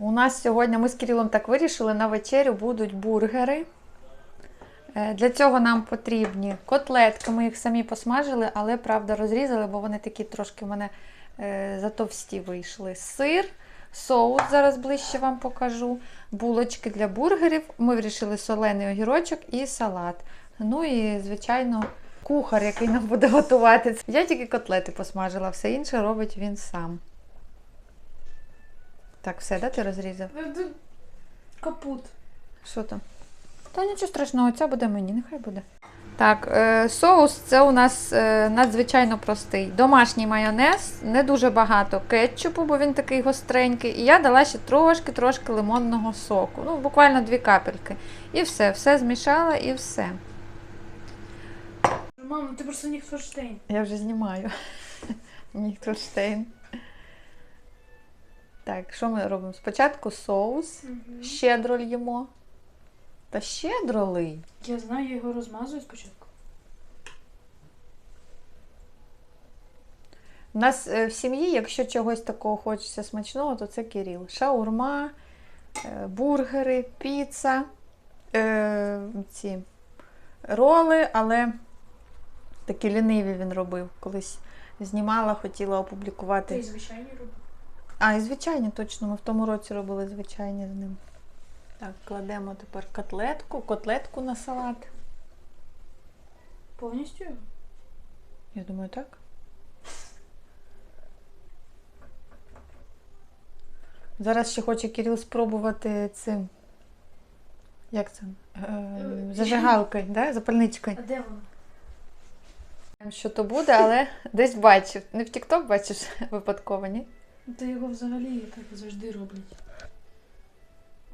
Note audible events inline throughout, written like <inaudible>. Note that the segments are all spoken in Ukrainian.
У нас сьогодні ми з Кирилом так вирішили, на вечерю будуть бургери. Е, Для цього нам потрібні котлетки. Ми їх самі посмажили, але правда розрізали, бо вони такі трошки в мене е, затовсті вийшли. Сир, соус, зараз ближче вам покажу. Булочки для бургерів. Ми вирішили солений огірочок і салат. Ну і, звичайно, кухар, який нам буде <laughs> готувати. Я тільки котлети посмажила, все інше робить він сам. Так, все, да, ти розрізав? Капут. Що там? Та нічого страшного, ця буде мені, нехай буде. Так, е, соус це у нас е, надзвичайно простий. Домашній майонез, не дуже багато кетчупу, бо він такий гостренький. І я дала ще трошки-трошки лимонного соку. Ну, буквально дві капельки. І все, все змішала і все. Мама, ти просто Ніхфорштейн. Я вже знімаю. <laughs> Ніхтурштейн. Так, що ми робимо? Спочатку соус, щедро льємо. Та щедро лий. Я знаю, я його розмазую спочатку. У нас е, в сім'ї, якщо чогось такого хочеться смачного, то це Кирил. Шаурма, е, бургери, піца, е, ці роли, але такі ліниві він робив. Колись знімала, хотіла Ти опублікувати. звичайні робиш. А, і звичайні, точно, ми в тому році робили звичайні з ним. Так, кладемо тепер котлетку, котлетку на салат. Повністю? Я думаю, так. Зараз ще хоче Кирил спробувати цим. Як це? Е, зажигалкою, да? запальничкою. А де воно? Що то буде, але десь бачив. Не в TikTok бачиш випадково, ні? Та його взагалі так завжди роблять.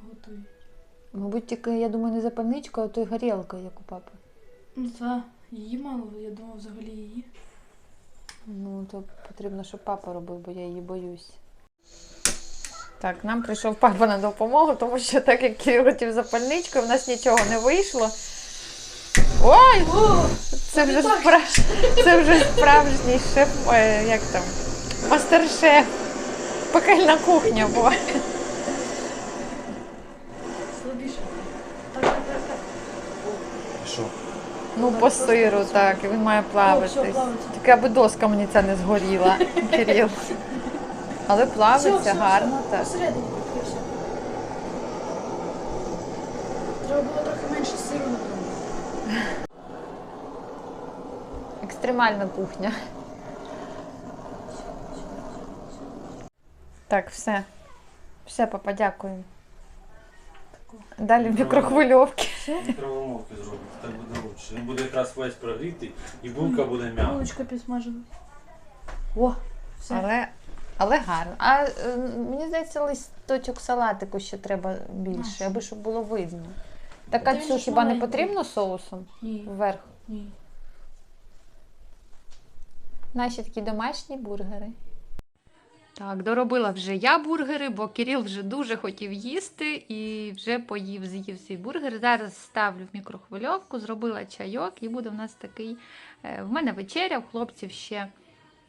Готують. Мабуть, тільки, я думаю, не запальничкою, а то й горілка, як у папи. Ну та, її мало, я думав взагалі її. Ну, то потрібно, щоб папа робив, бо я її боюсь. Так, нам прийшов папа на допомогу, тому що так як Кирил хотів запальничкою, в нас нічого не вийшло. Ой! Це вже, справ... це вже справжній шеф, е, як там, мастер-шеф. Пекельна кухня була. Слабіше. Так, так, так, так. Що? Ну, по сиру, так, і він має плавитись. Тільки аби доска мені ця не згоріла, Кирил. Але плавиться гарно, так. Посередині, все. Треба було трохи менше сиру напевно. Екстремальна кухня. Так, все. Все, папа, дякую. Далі в мікрохвильовки. Мікроволновки зробити, так буде лучше. Він буде якраз весь прогрітий і булка буде м'яка. Булочка підсмажена. О, все. Але, але гарно. А е, мені здається, листочок салатику ще треба більше, аби щоб було видно. Так а Та цю ж хіба не маленький. потрібно соусом Ні, вверх? ні. Наші такі домашні бургери. Так, доробила вже я бургери, бо Кирил вже дуже хотів їсти і вже поїв, з'їв свій бургер. Зараз ставлю в мікрохвильовку, зробила чайок, і буде в нас такий. е, В мене вечеря, в хлопців ще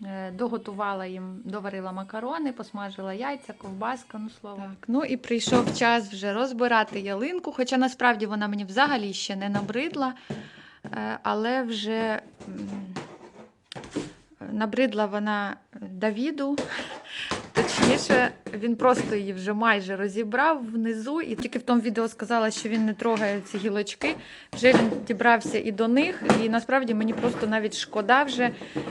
е, доготувала їм, доварила макарони, посмажила яйця, ковбаска, ну слово. Так, ну і прийшов час вже розбирати ялинку, хоча насправді вона мені взагалі ще не набридла, е, але вже. Набридла вона Давіду. Точніше, він просто її вже майже розібрав внизу, і тільки в тому відео сказала, що він не трогає ці гілочки. Вже він дібрався і до них. І насправді мені просто навіть шкода вже.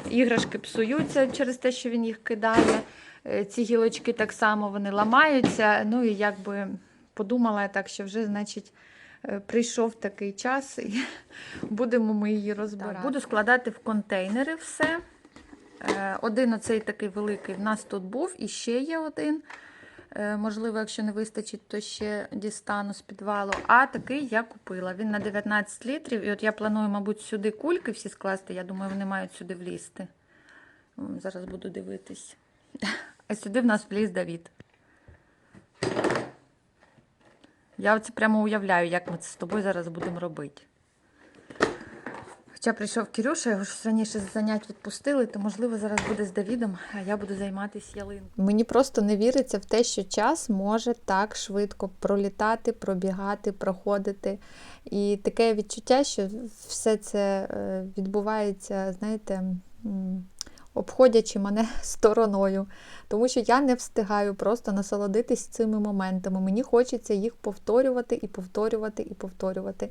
Іграшки псуються через те, що він їх кидає. Е, Ці гілочки так само вони ламаються. Ну і якби подумала я так, що вже, значить. е, Прийшов такий час, і <laughs> будемо ми її розбирати. буду складати в контейнери все. Е, Один оцей такий великий в нас тут був, і ще є один. Е, Можливо, якщо не вистачить, то ще дістану з підвалу. А такий я купила. Він на 19 літрів. І от я планую, мабуть, сюди кульки всі скласти. Я думаю, вони мають сюди влізти. Зараз буду дивитись. <laughs> А сюди в нас вліз Давід. Я це прямо уявляю, як ми це з тобою зараз будемо робити. Хоча прийшов Кирюша, його ж раніше з занять відпустили, то можливо зараз буде з Давідом, а я буду займатися ялинкою. Мені просто не віриться в те, що час може так швидко пролітати, пробігати, проходити. І таке відчуття, що все це е, відбувається, знаєте, обходячи мене <laughs> стороною. Тому що я не встигаю просто насолодитись цими моментами. Мені хочеться їх повторювати і повторювати і повторювати.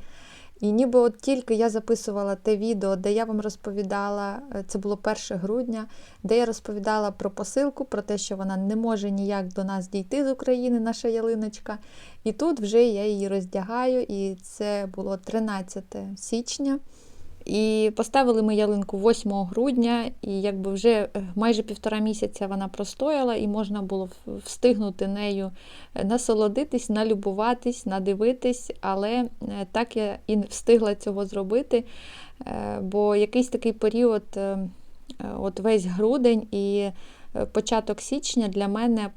І ніби от тільки я записувала те відео, де я вам розповідала, е, це було 1 грудня, де я розповідала про посилку, про те, що вона не може ніяк до нас дійти з України, наша ялиночка. І тут вже я її роздягаю, і це було 13 січня. І поставили ми ялинку 8 грудня, і якби вже е, майже півтора місяця вона простояла, і можна було встигнути нею е, насолодитись, налюбуватись, надивитись, але е, так я і не встигла цього зробити, бо якийсь такий період, от весь грудень і початок січня для мене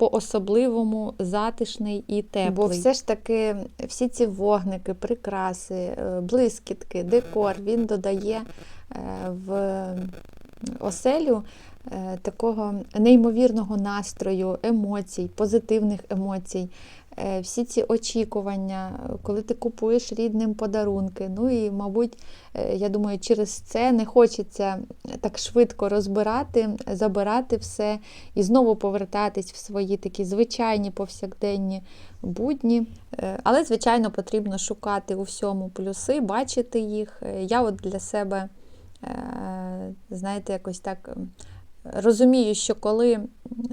по-особливому затишний і теплий. Бо все ж таки всі ці вогники, прикраси, е, блискітки, декор він додає е, в оселю е, такого неймовірного настрою, емоцій, позитивних емоцій. Е, Всі ці очікування, коли ти купуєш рідним подарунки. Ну і, мабуть, е, я думаю, через це не хочеться так швидко розбирати, забирати все і знову повертатись в свої такі звичайні повсякденні будні. Е, Але, звичайно, потрібно шукати у всьому плюси, бачити їх. Я от для себе, знаєте, якось так розумію, що коли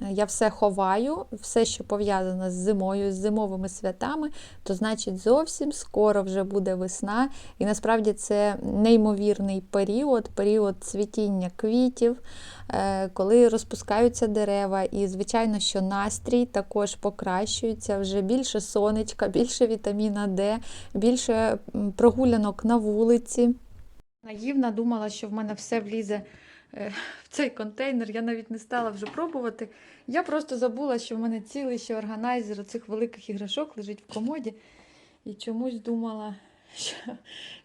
я все ховаю, все, що пов'язано з зимою, з зимовими святами, то значить зовсім скоро вже буде весна. І насправді це неймовірний період, період цвітіння квітів, е, коли розпускаються дерева. І, звичайно, що настрій також покращується, вже більше сонечка, <laughs> більше вітаміна Д, більше прогулянок на вулиці. Наївна думала, що в мене все влізе в цей контейнер. Я навіть не стала вже пробувати. Я просто забула, що в мене цілий ще органайзер цих великих іграшок лежить в комоді. І чомусь думала, що,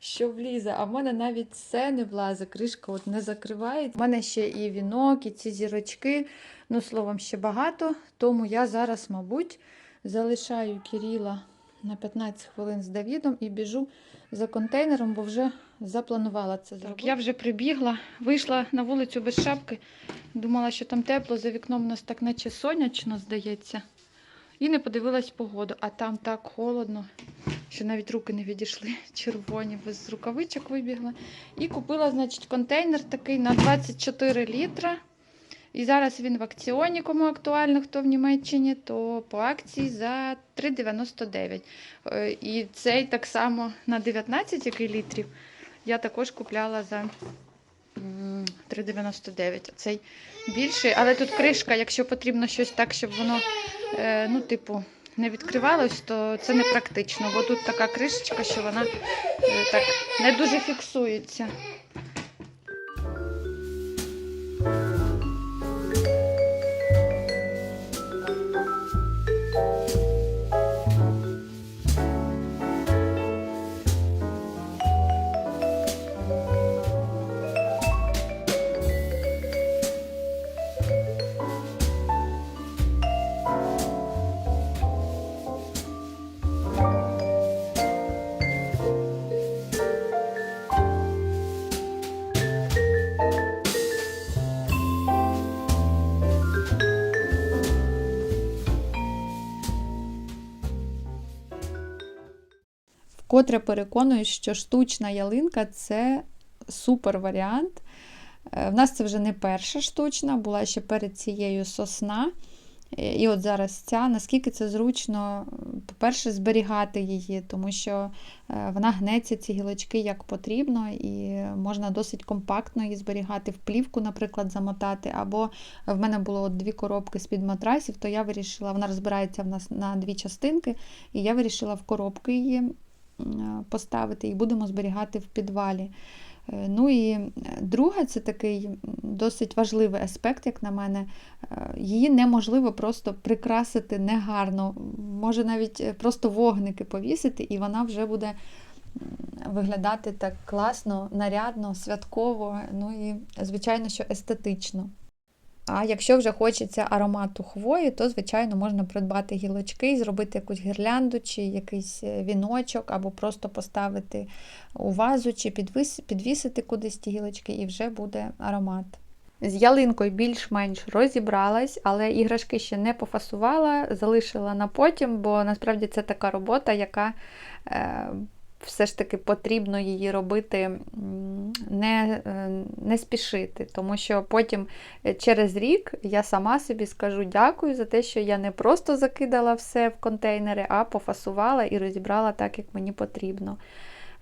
що влізе. А в мене навіть це не влазить, кришка от не закривається. У мене ще і вінок, і ці зірочки. Ну, словом, ще багато. Тому я зараз, мабуть, залишаю Кіріла на 15 хвилин з Давідом і біжу за контейнером, бо вже запланувала це зробити. Так, я вже прибігла, вийшла на вулицю без шапки. Думала, що там тепло, за вікном у нас так наче сонячно, здається. І не подивилась погоду, а там так холодно, що навіть руки не відійшли <laughs> червоні, без рукавичок вибігла. І купила, значить, контейнер такий на 24 літра. І зараз він в акціоні, кому актуально, хто в Німеччині, то по акції за 3,99. Е, І цей так само на 19 який літрів я також купляла за м, 3,99. Цей більший, але тут кришка, якщо потрібно щось так, щоб воно, е, ну, типу, не відкривалось, то це не практично, бо тут така кришечка, що вона е, так не дуже фіксується. Вкотре переконуюсь, що штучна ялинка це супер варіант. Е, В нас це вже не перша штучна, була ще перед цією сосна. Е, І от зараз ця, наскільки це зручно, по-перше, зберігати її, тому що е, вона гнеться ці гілочки як потрібно, і можна досить компактно її зберігати в плівку, наприклад, замотати. Або в мене було от дві коробки з-під матрасів, то я вирішила, вона розбирається в нас на дві частинки, і я вирішила в коробки її поставити і будемо зберігати в підвалі. Е, Ну і е, друге, це такий досить важливий аспект, як на мене. Е, Її неможливо просто прикрасити негарно. Може навіть е, просто вогники повісити, і вона вже буде виглядати так класно, нарядно, святково, ну і, звичайно, що естетично. А якщо вже хочеться аромату хвої, то, звичайно, можна придбати гілочки зробити якусь гірлянду чи якийсь е, віночок, або просто поставити у вазу, чи підвісити кудись ті гілочки, і вже буде аромат. З ялинкою більш-менш розібралась, але іграшки ще не пофасувала, залишила на потім, бо насправді це така робота, яка е, все ж таки потрібно її робити, не, е, не спішити, тому що потім е, через рік я сама собі скажу дякую за те, що я не просто закидала все в контейнери, а пофасувала і розібрала так, як мені потрібно.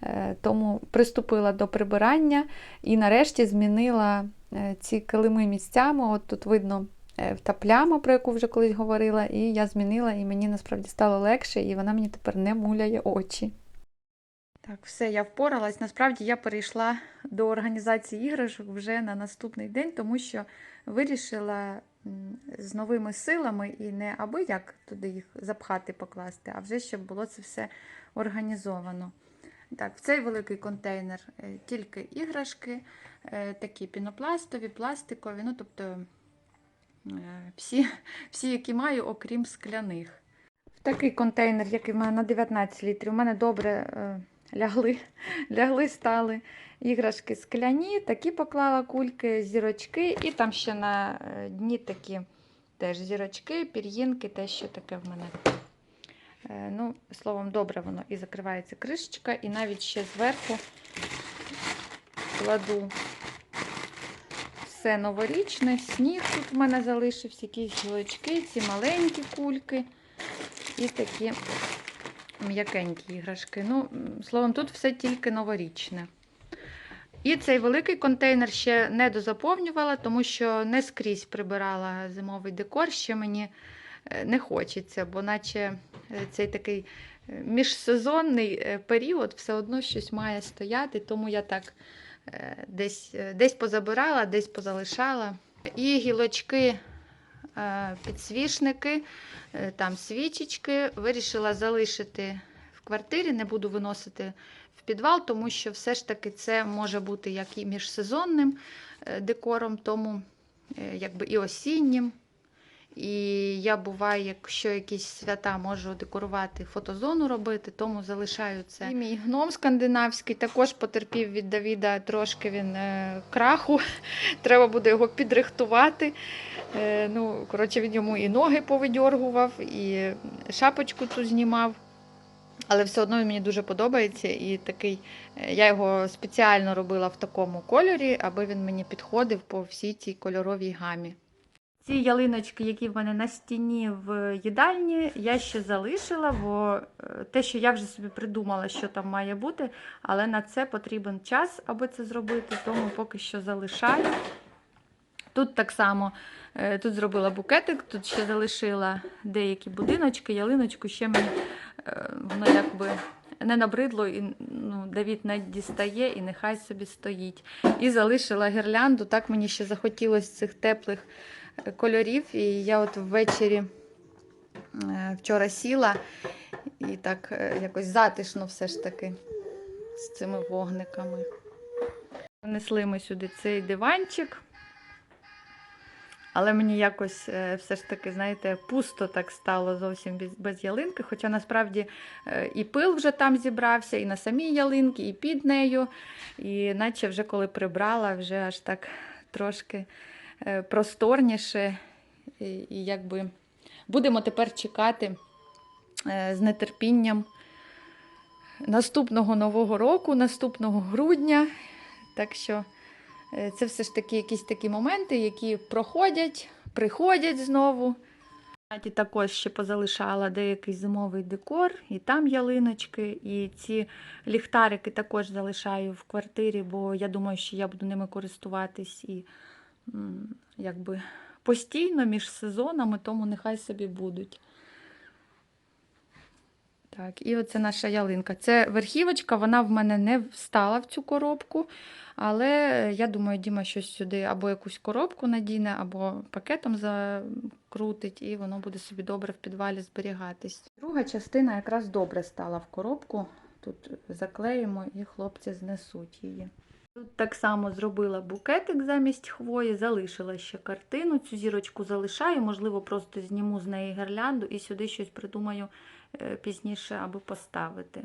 Е, Тому приступила до прибирання і нарешті змінила ці килими місцями. От тут видно та пляма, про яку вже колись говорила, і я змінила, і мені насправді стало легше, і вона мені тепер не муляє очі. Так, все, я впоралась. Насправді я перейшла до організації іграшок вже на наступний день, тому що вирішила з новими силами і не аби як туди їх запхати, покласти, а вже щоб було це все організовано. Так, в цей великий контейнер е, тільки іграшки, е, такі пінопластові, пластикові, ну тобто е, всі, <laughs> всі, які маю, окрім скляних. В такий контейнер, який в мене на 19 літрів, у мене добре лягли, лягли стали іграшки скляні, такі поклала кульки, зірочки, і там ще на е, дні такі теж зірочки, пір'їнки, те, що таке в мене. Е, Ну, словом, добре воно і закривається кришечка, і навіть ще зверху кладу все новорічне, сніг тут в мене залишився, якісь гілочки, ці маленькі кульки і такі м'якенькі іграшки. Ну, словом, тут все тільки новорічне. І цей великий контейнер ще не дозаповнювала, тому що не скрізь прибирала зимовий декор, ще мені е, не хочеться, бо наче е, цей такий е, міжсезонний період все одно щось має стояти, тому я так десь, десь позабирала, десь позалишала. І гілочки, підсвічники, е, там свічечки вирішила залишити в квартирі, не буду виносити в підвал, тому що все ж таки це може бути як і міжсезонним е, декором, тому е, якби і осіннім. І я буває, якщо якісь свята можу декорувати, фотозону робити, тому залишаю це. І мій гном скандинавський також потерпів від Давіда трошки він е, краху. <laughs> Треба буде його підрихтувати. Е, ну, коротше, він йому і ноги повидьоргував, і шапочку цю знімав. Але все одно він мені дуже подобається. І такий, е, я його спеціально робила в такому кольорі, аби він мені підходив по всій цій кольоровій гамі. Ці ялиночки, які в мене на стіні в їдальні, я ще залишила, бо е, те, що я вже собі придумала, що там має бути, але на це потрібен час, аби це зробити, тому поки що залишаю. Тут так само е, тут зробила букетик, тут ще залишила деякі будиночки, ялиночку, ще мені е, воно якби не набридло, і ну, Давід не дістає і нехай собі стоїть. І залишила гірлянду. Так мені ще захотілося цих теплих е, кольорів. І я от ввечері вчора сіла і так якось затишно все ж таки з цими вогниками. Внесли ми сюди цей диванчик. Але мені якось е, все ж таки, знаєте, пусто так стало зовсім без, ялинки. Хоча насправді е, і пил вже там зібрався, і на самій ялинці, і під нею. І наче вже коли прибрала, вже аж так трошки е, просторніше. І, якби будемо тепер чекати з нетерпінням наступного нового року, наступного грудня. Так що. Е, Це все ж таки якісь такі моменти, які проходять, приходять знову. Знаєте, Також ще позалишала деякий зимовий декор, і там ялиночки, і ці ліхтарики також залишаю в квартирі, бо я думаю, що я буду ними користуватись і якби постійно між сезонами, тому нехай собі будуть. Так, і оце наша ялинка. Це верхівочка, вона в мене не встала в цю коробку. Але я думаю, Діма щось сюди або якусь коробку надіне, або пакетом закрутить, і воно буде собі добре в підвалі зберігатись. Друга частина якраз добре стала в коробку, тут заклеїмо і хлопці знесуть її. Тут так само зробила букетик замість хвої, залишила ще картину. Цю зірочку залишаю, можливо, просто зніму з неї гірлянду і сюди щось придумаю е, пізніше, аби поставити.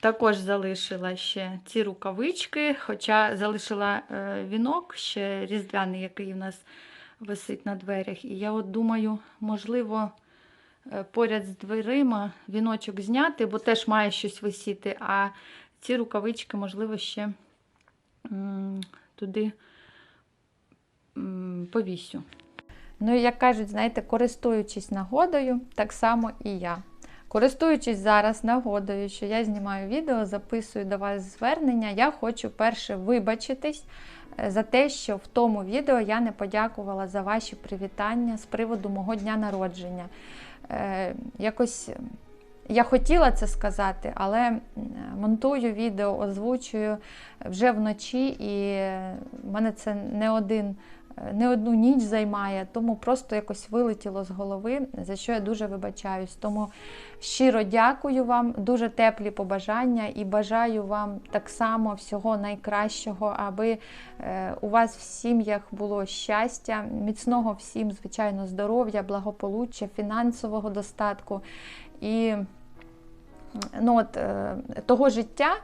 Також залишила ще ці рукавички, хоча залишила е, вінок ще різдвяний, який у нас висить на дверях. І я от думаю, можливо, е, поряд з дверима віночок зняти, бо теж має щось висіти. А ці рукавички, можливо, ще туди повісю. Ну, як кажуть, знаєте, користуючись нагодою, так само і я. Користуючись зараз нагодою, що я знімаю відео, записую до вас звернення, я хочу перше вибачитись е, за те, що в тому відео я не подякувала за ваші привітання з приводу мого дня народження. Е, якось я хотіла це сказати, але монтую відео, озвучую вже вночі, і в мене це не один. Не одну ніч займає, тому просто якось вилетіло з голови, за що я дуже вибачаюсь. Тому щиро дякую вам, дуже теплі побажання і бажаю вам так само всього найкращого, аби е, у вас в сім'ях було щастя, міцного всім, звичайно, здоров'я, благополуччя, фінансового достатку і ну, от, е, того життя,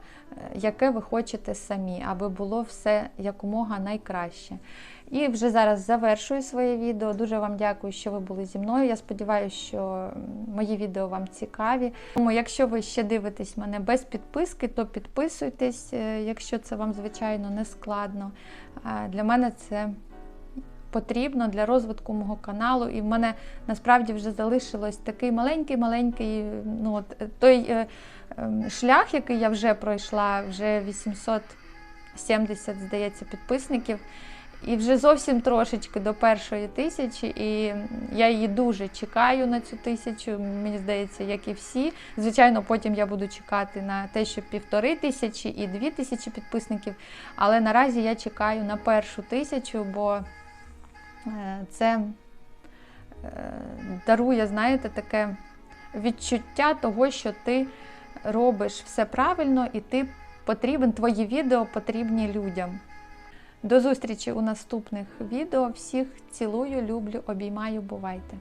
яке ви хочете самі, аби було все якомога найкраще. І вже зараз завершую своє відео. Дуже вам дякую, що ви були зі мною. Я сподіваюся, що мої відео вам цікаві. Тому, якщо ви ще дивитесь мене без підписки, то підписуйтесь, е, якщо це вам, звичайно, не складно. Для мене це потрібно для розвитку мого каналу. І в мене насправді вже залишилось такий маленький-маленький, ну, от, е, той е, шлях, який я вже пройшла, вже 870, здається, підписників. І вже зовсім трошечки до першої тисячі, і я її дуже чекаю на цю тисячу. Мені здається, як і всі. Звичайно, потім я буду чекати на те, що півтори тисячі і дві тисячі підписників. Але наразі я чекаю на першу тисячу, бо е, це е, дарує, знаєте, таке відчуття того, що ти робиш все правильно, і ти потрібен, твої відео потрібні людям. До зустрічі у наступних відео. Всіх цілую, люблю, обіймаю, бувайте!